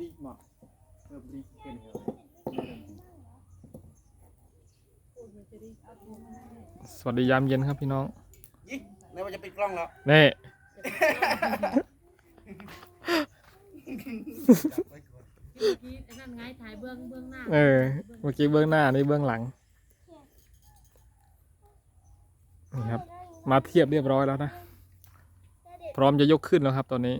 รีกหมดเพิ่มรีกเป็นเหรอสวัสดียามเย็นครับพี่น้องยิ่งไม่ว่าจะปิดกล้องแล้วนี่ เมื่อกี้ไอ้นั่นไงถ่ายเบื้องเบื้องหน้าเออ เมื่อกี้เบื้องหน้านี่เบื้องหลัง นี่ครับ มาเทียบเรียบร้อยแล้วนะ พร้อมจะยกขึ้นแล้วครับตอนนี้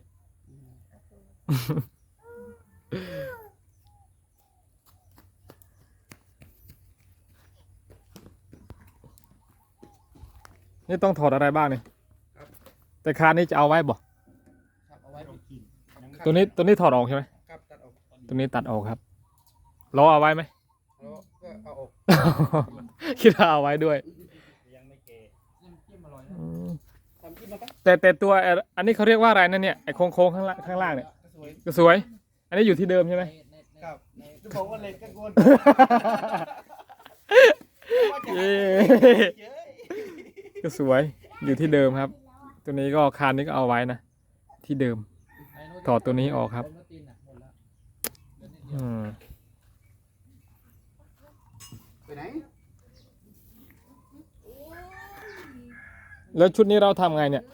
นี่ต้องถอดอะไรบ้างนี่แต่คานนี้จะเอาไว้บ่ ครับเอาไว้ปิดตัวนี้ตัวนี้ถอดออกใช่ไหม ครับตัดออกตัวนี้ตัดออกครับล้อเอาไว้ไหม แล้วก็เอาออกคิดว่าเอาไว้ด้วยยังไม่เกย์จิ้มอร่อยนะอืมทำกินมาปะแต่แต่ตัวเอ่ออันนี้เขาเรียกว่าอะไรนะเนี่ยไอ้โค้งๆข้างล่างข้างล่างเนี่ย สวย ก็สวย อันนี้อยู่ที่เดิมใช่ไหม ครับจะบอกว่าเล็กกันกวนเย้ก็สวยอยู่ที่เดิมครับ ตัวนี้ก็คานนี้ก็เอาไว้นะ ที่เดิม ถอดตัวนี้ออกครับ อืมไปไหนแล้วชุดนี้เราทำไงเนี่ย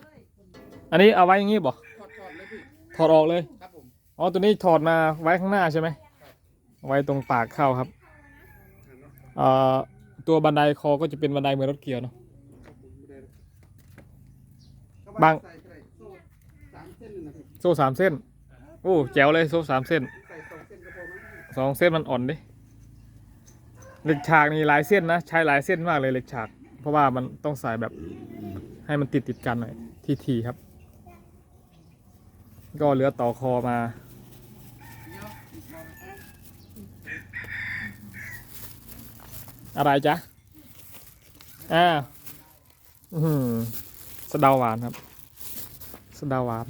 อันนี้เอาไว้อย่างงี้บ่ถอดถอดเลยพี่ถอดออกเลยครับผม อ๋อตัวนี้ถอดมาไว้ข้างหน้าใช่ไหมไว้ตรงปากเข้าครับเอ่อตัวบันไดคอก็จะเป็นบันไดเหมือนรถเกียวเนาะบางโซ่สามเส้นโอ้แจ๋วเลยโซ่สามเส้นสองเส้นมันอ่อนดิเหล็กฉากนี่หลายเส้นนะใช้หลายเส้นมากเลยเหล็กฉาก เพราะว่ามันต้องใส่แบบให้มันติดติดกันหน่อยทีทีครับ ก็เหลือต่อคอมา อะไรจ๊ะอาอือหือสะดาหวานครับ สะดาหวาน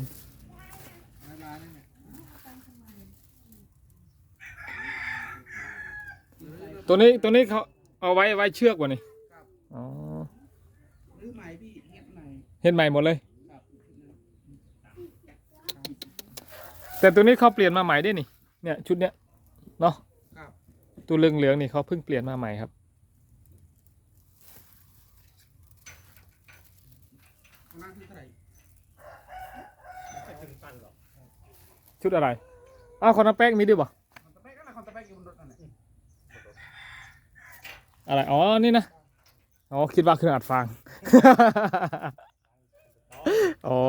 ตัวนี้ตัวนี้เขาเอาไว้ไว้เชือกวะนี่อ๋อหรือใหม่พี่เฮ็ดใหม่เห็นใหม่หมดเลย ครับ แต่ตัวนี้เขาเปลี่ยนมาใหม่ด้วยนี่ เนี่ยชุดเนี้ยเนาะครับ ตัวเหลืองเหลืองๆนี่เขาเพิ่งเปลี่ยนมาใหม่ครับอันนั้นคือเท่าไหร่ไม่ถึงตันหรอกชุดอะไรอ้าวคอนน้ำแป้งมีด้วยบ่คอนตะแป๊กก็นะคอนตะแป๊กอยู่บนรถนั่นแหละอะไรอ๋อนี่นะอ๋อคิดว่าเครื่องอัดฟางอ๋อ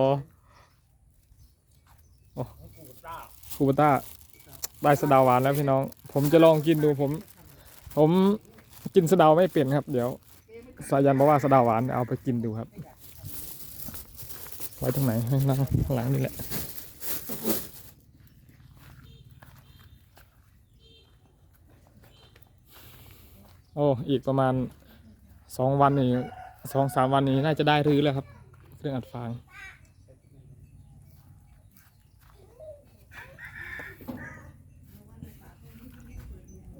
กูต้า คูปต้าได้สะดาหวานแล้วพี่น้อง ผมจะลองกินดูผม ผมกินสะดาไม่เป็นครับ เดี๋ยว สายันบอกว่าสะดาหวานเอาไปกินดูครับ ไว้ตรงไหนข้างหลังข้างหลังนี่แหละโอ้อีกประมาณสองวันนี้สองสามวันนี้น่าจะได้รื้อแล้วครับ เครื่องอัดฟาง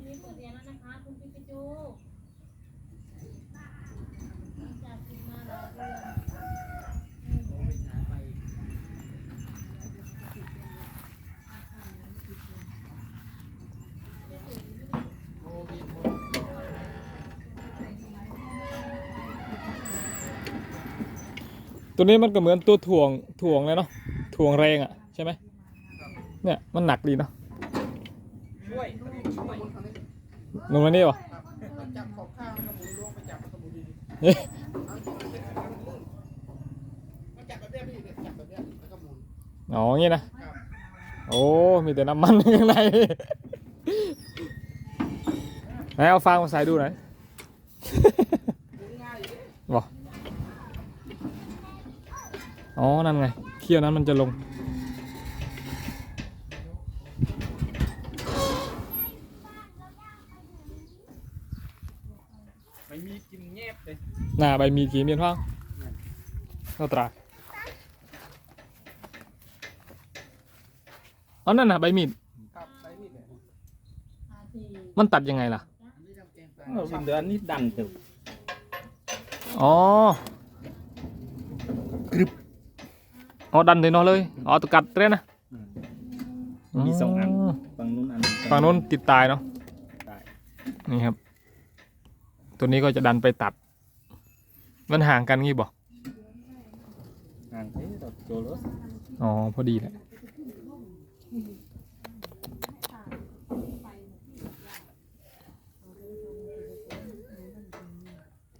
นี่เปิดเรียนแล้วนะคะคุณปิกาจูจากคุณมาหลายเดือน ตัวนี้มันก็เหมือนตัวถ่วงถ่วงเลยเนาะถ่วงแรงอะใช่ไหมเนี่ยมันหนักดีเนาะลงมานี่วะอ๋องี้นะโอ้ มีแต่น้ำมันข้างในไหนเอาฟางมาใส่ดูหน่อย หมุนง่ายอยู่ดิ บอก อ๋อ นั่นไง เขี้ยวนั้นมันจะลงไม่มีกินแงบเลยหน้าใบมีกี่เมียนพังเข้าตราอ๋อ นั่นน่ะใบมีด ครับใส่มีดเนี่ยอาทีมันตัดยังไงล่ะอันนี้ทำแกงปลาเราเดือนนี้ดันถึงอ๋อ อ๋อดันเลยเนาะเลยอ๋อตัวกัดเต้นนะมีสองอันอ๋อบางฝั่งนู้นอันหนึ่งฝั่งโน้นติดตายเนาะได้นี่ครับ ตัวนี้ก็จะดันไปตัด มันห่างกันงี้บ่ห่างเอ๊ะเราโจรสอ๋อพอดีแหละ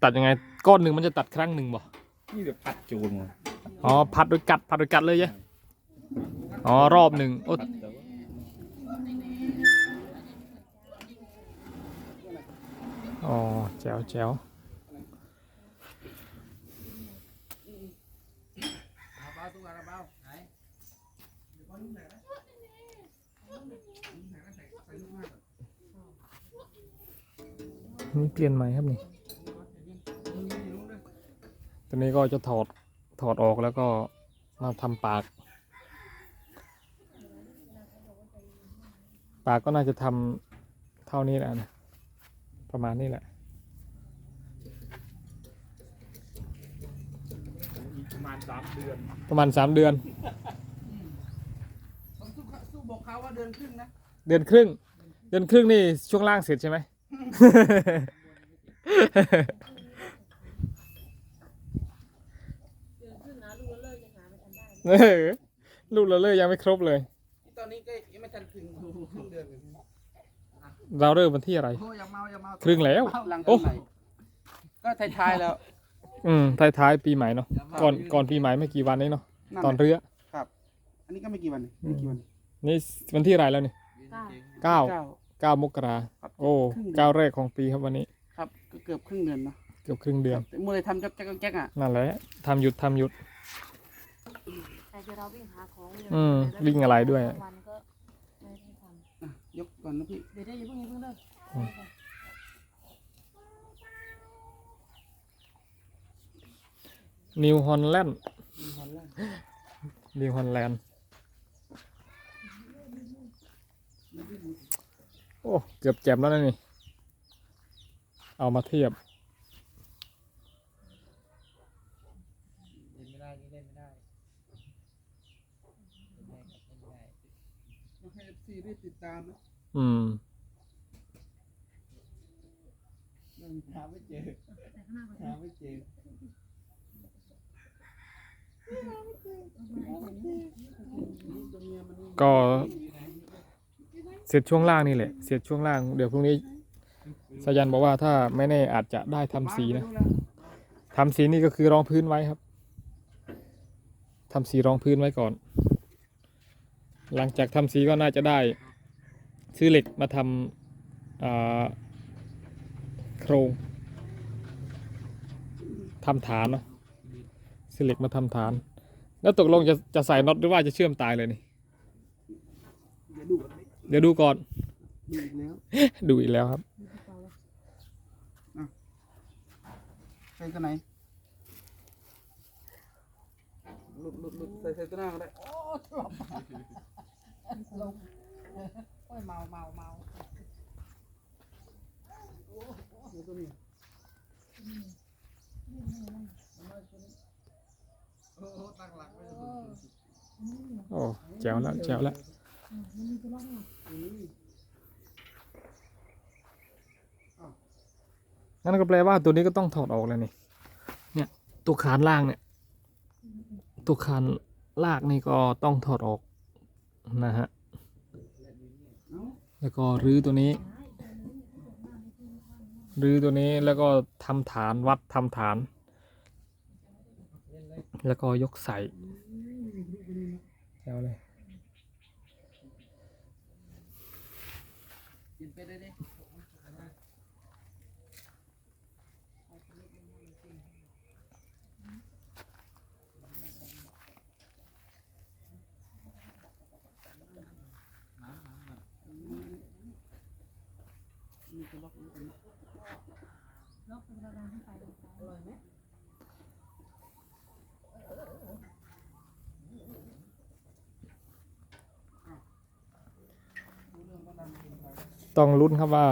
ตัดยังไงก้อนหนึ่งมันจะตัดครั้งหนึ่งบ่นี่เดี๋ยวพัดโจรมา อ๋อพัดโดยกัดพัดโดยกัดเลยยะอ๋อรอบหนึ่งโอ้พัดแต่ว่าอ๋อแจ๋วแจ๋วเอาเบาตัวอะไรเบาไหนเดี๋ยวพอลูกไหนนะลูกไหนนะใส่ใส่ลูกมากก่อนนี่เปลี่ยนใหม่ครับนี่ลูกนี้ลูกด้วยตัวนี้ก็จะถอด ถอดออกแล้วก็มาทำปาก ปากก็น่าจะทำเท่านี้แหละนะประมาณนี้แหละอีกประมาณสามเดือนประมาณสามเดือน ผมสู้เขาสู้บอกเขาว่าเดินครึ่งนะเดือนครึ่ง เดือนครึ่งนี่ช่วงล่างเสร็จใช่ไหม เดือนครึ่งนะลูกเลิกยังหาไม่ทันได้ เออลูกเราเลยยังไม่ครบเลย ตอนนี้ก็ยังไม่ทันถึงครึ่งเดือนเลยเราเริ่มวันที่อะไร โอ้อย่าเมาอย่าเมาครึ่งแล้ว หลังโอ้ปีใหม่ก็ท้ายๆแล้ว อืมท้ายๆปีใหม่เนาะก่อนก่อนปีใหม่ไม่กี่วันนี้เนาะตอนเรือ อันนี้ก็ไม่กี่วันไม่กี่วัน นี่วันที่อะไรแล้วนี่เก้าเก้าเก้าเก้ามกราครับโอ้ครึ่งเดือน เก้าแรกของปีครับวันนี้ ครับก็เกือบครึ่งเดือนเนอะเกือบครึ่งเดือน แต่เมื่อไรทำจ๊กแจ๊กแจ๊กอะนั่นแหละทำหยุดทำหยุด แต่เดี๋ยวเราวิ่งหาของเร็อืมวิ่งอะไรด้วย วันก็ไม่ได้ทอะยกก่อนนะพี่ำเดี๋ยวได้อย่าเพิ่งอย่าเพิ่งเลิกนิวฮอลแลนด์มีฮอลแลนด์นิวฮอลแลนด์โอ้ เกือบแจ็บแล้วนะนี่ เอามาเทียบ เล่นไม่ได้นี่เล่นไม่ได้ต้องให้เอฟซีได้ ติดตามนะอืมยังหาไม่เจอ แต่ข้างหน้าก่อนหาไม่เจอก็เสร็จช่วงล่างนี่แหละ เสร็จช่วงล่าง เดี๋ยวพรุ่งนี้สายันบอกว่าถ้าไม่แน่อาจจะได้ทำสีนะ ทำสีนี่ก็คือรองพื้นไว้ครับ ทำสีรองพื้นไว้ก่อน หลังจากทำสีก็น่าจะได้ ซื้อเหล็กมาทำอ่าโครงทำฐานเนาะซื้อเหล็กมาทำฐาน แล้วตกลงจะจะใส่น็อตหรือว่าจะเชื่อมตายเลยนี่ เดี๋ยวดูก่อนเดี๋ยวดูก่อนดูอีกแล้วดูอีกแล้วครับใส่ตัวไหนหลุดหลุดหลุดใส่ใส่ตัวหน้าก็ได้โอ้หลับลงโอ้ยเมาเมาเมาอ้เดี๋ยวตัวนี้โอ้ตั้งหลักไว้เลยโอ้แจ๋วแล้วแจ๋วแล้วงั้นก็แปลว่าตัวนี้ก็ต้องถอดออกแล้วนี่ เนี่ย ตัวคานล่างเนี่ย ตัวคานลากนี่ก็ต้องถอดออกนะฮะ แล้วก็รื้อตัวนี้ รื้อตัวนี้แล้วก็ทำฐานวัดทำฐาน แล้วก็ยกใส่แล้วเลย กินไปได้ดิ ล็อกเป็นระดับขึ้นไปอร่อยไหม ต้องลุ้นครับว่า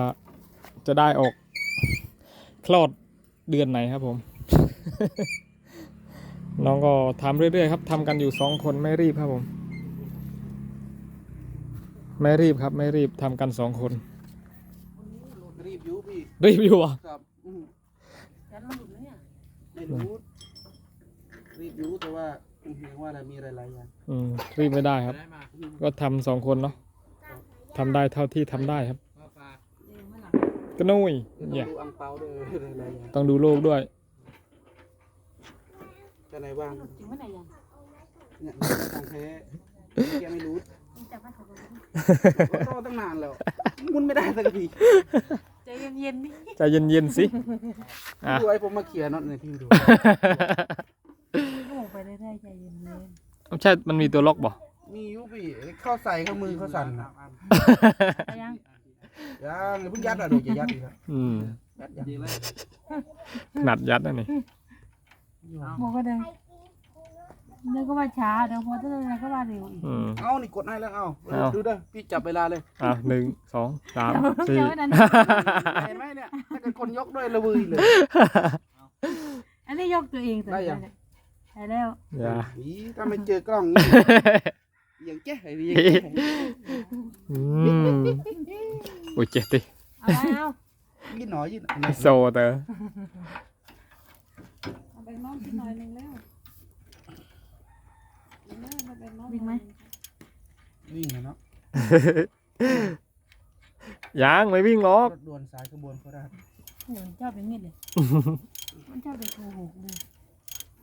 จะได้ออกคลอดเดือนไหนครับผม น้องก็ทำเรื่อยๆครับทำกันอยู่สองคนไม่รีบครับผม ไม่รีบครับ ไม่รีบทำกันสองคน รีบอยุพี่รีบอยู่อะ ครับ อืมแต่มันหลุดแล้วเนี่ยไม่รู้รีบอยุแต่ว่าเห็นว่าอะไรมีหลายๆอย่างอืมรีบไม่ได้ครับ ก็ทำสองคนเนาะทำได้เท่าที่ทำได้ครับเดี๋ยวมันหลับก็นุ้ยต้องเนี่ยดูอังเปาด้วยหลายๆอย่างต้องดูโลกด้วยจะไหนบ้างจริงไหมไหนยังเนี่ยทางแท้แกไม่รู้มึงจับมันเขาบอกว่า ก็รอตั้งนานแล้วมุนไม่ได้สักทีใจ เย็นๆนี่ใจเย็นๆสิ อะ ดูไอ้ผมมาเขี่ยร์น็อตในอยพี่ดูก็บอกไปเรื่อยๆใจเย็นไม่ใช่มันมีตัวล็อกบ่ มีอยุพี่เข้าใส่เข้ามือเขาสั่นนะๆไปยังยังเพิ่งยัดอะเดี๋ยวจะยัดอีกครับอืมยัดยัดหนัดยัดนะนี่บอกก็เดิน เดินก็มาช้าเดี๋ยวพอเดินก็มาเร็วอีกอืม เอานี่กดให้แล้วเอาเอา ดูเด้อพี่จับเวลาเลยอะหนึ่งสองสามสี่ เดี๋ยวนั้นเห็นไหมเนี่ยถ้าเกิดคนยกด้วยระเบือเลย อันนี้ยกตัวเองตัวได้เดียัยวงเนี่ยได้แล้วอย่าอีถ้าไม่เจอกล้องนี่อย่างแก้ไอ้นี่อย่างแก้อืมโอ้ยเจ็บดิเอาแล้วยิ่งหน่อยยิ่งอันโซเตอร์เอาไปน้องกินหน่อยหนึงแล้วเอาไปน้อง วิ่งไหมวิ่งอะเนาะยังไม่วิ่งหรอกรถด่วนสายขบวนโคราชโอ้ยมันชอบเป็นมิดเลย มันชอบเป็นโกหกเลย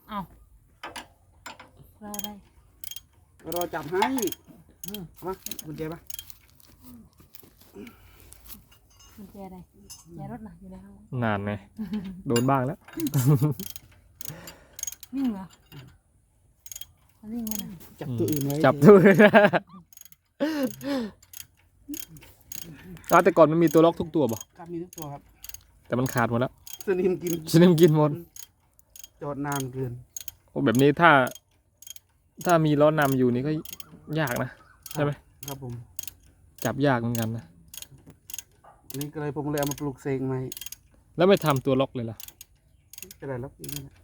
เอาเราได้รอจับให้มากุญแจปะกุญแจอะไรแจรถน่ะอยู่ในห้องนานไงโดนบ้างแล้ว วิ่งเหรอมั นวิ่งไหมน่ะจับตัวอื่นไว้จับตัวอ้าวแต่ก่อนมันมีตัวล็อกทุกตัวบ่ครับมีทุกตัวครับแต่มันขาดหมดแล้วสนิมกินสนิมกินหมดจอดนานเกินโอ้แบบนี้ถ้า ถ้ามีล้อนำอยู่นี่ก็ยากนะ ใช่ไหมครับผม จับยากเหมือนกันนะ นี่ก็เลยผมเลยเอามาปลูกเซงใหม่แล้วไม่ทำตัวล็อกเลยล่ะจะได้รับอีกนั่นแหละ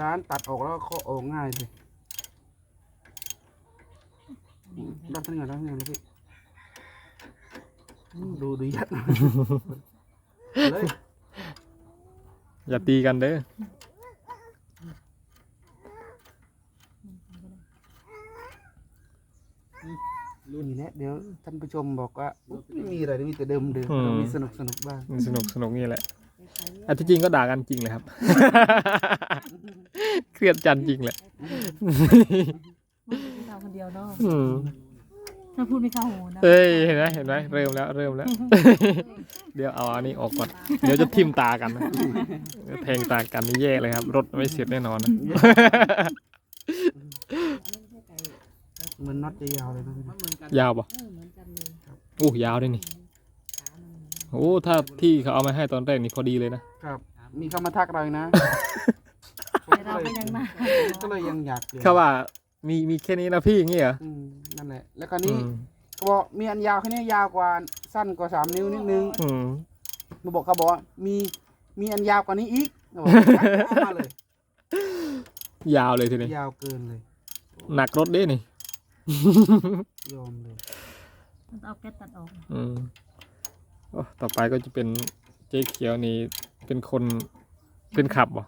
ร้านตัดออกแล้วก็เคาะออกง่ายเลยรับทั้งงานรับทั้งงานนะพี่อืมดูดูยัดเลยอย่าตีกันเด้อนี่แหละเดี๋ยวท่านผู้ชมบอกว่าอุ๊ยไม่มีอะไรมีแต่เดิมเดิมเรามีสนุกสนุกบ้างมันสนุกสนุกนี่แหละ อันที่จริงก็ด่ากันจริงเลยครับ เครียดจันจริงแหละมันเป็นเราคนเดียวเนาะอืมถ้าพูดไม่เข้าหูนะเฮ้ยเห็นไหมเห็นไหมเริ่มแล้วเริ่มแล้ว เดี๋ยวเอาอันนี้ออกก่อน เดี๋ยวจะทิ่มตากันนะเดี๋ยวแทงตากันนี่แย่เลยครับ รถไม่เสร็จแน่นอนนะเหมือนน็อตจะยาวเลยนะพี่นะยาวป่ะโอ้ยาวด้วยนี่โอ้ถ้าที่เขาเอามาให้ตอนแรกนี่พอดีเลยนะ ครับ มีเข้ามาทักเราอีกนะแต่เราก็ยังมาก็เลยยังอยากเปลี่ยนเขาว่ามีมีแค่นี้นะพี่อย่างงี้เหรออืมนั่นแหละ แล้วก็อืนี้มเขาบอกมีอันยาวแค่นี้ยาวกว่าสั้นกว่าสามนิ้วนิดนึงอืมมาบอกเขาบอกว่ามีมีอันยาวกว่านี้อีกเขาบอกเอามาเลย ยาวเลยทีนี้ยาวเกินเลย หนักรถเด้นี่ ยอมเลยมันเอาแก๊สตัดออกอืมโอ้ต่อไปก็จะเป็นเจ๊เขียวนี่ เป็นคนเป็นขับบ่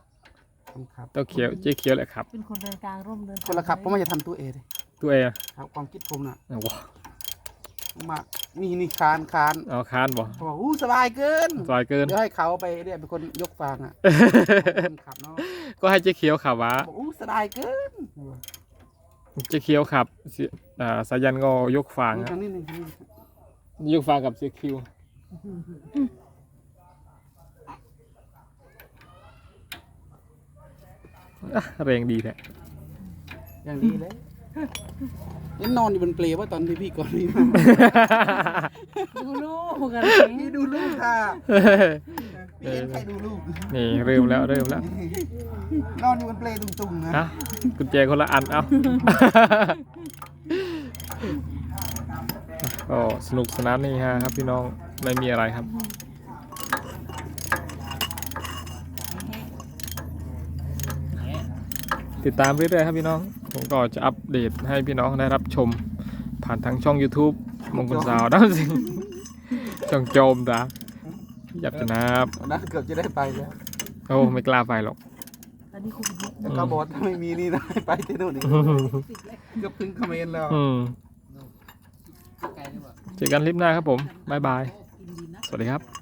ครับเต้าเขียวเจ๊เขียวแหละขับ เป็นคนเดินกลางร่มเดินคนละครับเพราะมันจะทำตัวเองเลยตัวเองอะครับความคิดผมน่ะเอาวะมานี่นี่คานคานเอาคานบ่เขาบอกอู้สบายเกินซอยเกิน เดี๋ยวให้เขาไปเรียกเป็นคนยกฟางอะคนขับเนาะก็ให้เจ๊เขียวขับวะบอกอู้สบายเกินเจ๊เขียวขับเสียอ่าสายันก็ยกฟางนี่อะทางนี้หนึ่งทางนี้ยกฟางกับเจ๊คิว อะแรงดีแท้อย่างดีเลยนี่นอนอยู่บนเปลว่าตอนที่พี่ก่อนนี่มาดูลูกกันพี่ดูลูกค่ะพี่เห็นใครดูลูกนี่เริ่มแล้วเริ่มแล้ว นอนอยู่บนเปลตุงๆนะอะกุญแจคนละอันเอาก็สนุกสนานนี่ฮะครับพี่น้องไม่มีอะไรครับ ติดตามเรื่อยๆครับพี่น้อง ผมก็จะอัปเดตให้พี่น้องได้รับชม ผ่านทางช่อง YouTube มงคลสาวดาวสิงช่องโจมตาหยับจะนับวันนั้นเกือบจะได้ไปแล้วโอ้ไม่กล้าไปหรอกตอนนี้คุณเยอะแล้วก็บอกว่าถ้าไม่มีนี่นะให้ไปที่นู่นอีกเกือบถึงเขมรแล้วอืมไกลหรือเปล่าเจอกันคลิปหน้าครับผม บ๊ายบายสวัสดีครับ